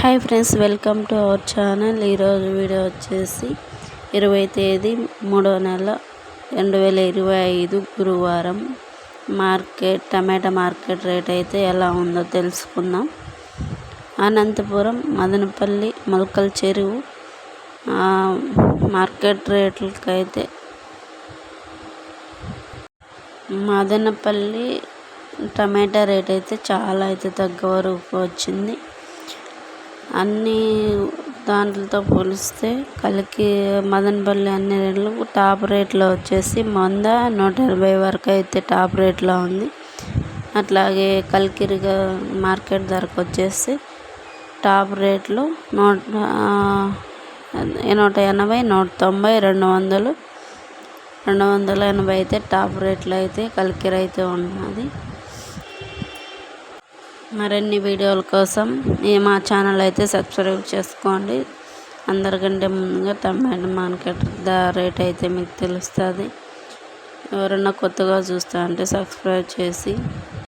Hi friends welcome to our channel. ఈరోజు video వచ్చేసి ఇరవై తేదీ మూడో నెల రెండు వేల ఇరవై ఐదు గురువారం. మార్కెట్ టమాటా మార్కెట్ రేట్ అయితే ఎలా ఉందో తెలుసుకుందాం. అనంతపురం మదనపల్లి మొలకల చెరువు. మార్కెట్ రేట్లకైతే మదనపల్లి టమాటా రేట్ అయితే చాలా అయితే తగ్గ వరకు వచ్చింది. అన్ని దాంట్లతో పోలిస్తే కలికి మదనపల్లి అన్ని రేట్లు టాప్ రేట్లో వచ్చేసి మంద నూట ఎనభై వరకు అయితే టాప్ రేట్లో ఉంది. అట్లాగే కలికిరిగా మార్కెట్ ధరకు వచ్చేసి టాప్ రేట్లు నూట నూట ఎనభై నూట తొంభై రెండు వందలు రెండు వందల ఎనభై అయితే టాప్ రేట్లు అయితే కలికిరి అయితే ఉన్నది. మరిన్ని వీడియోల కోసం మా ఛానల్ అయితే సబ్స్క్రైబ్ చేసుకోండి. అందరికంటే ముందుగా టమాటో మార్కెట్ ద రేట్ అయితే మీకు తెలుస్తుంది. ఎవరైనా కొత్తగా చూస్తా అంటే సబ్స్క్రైబ్ చేసి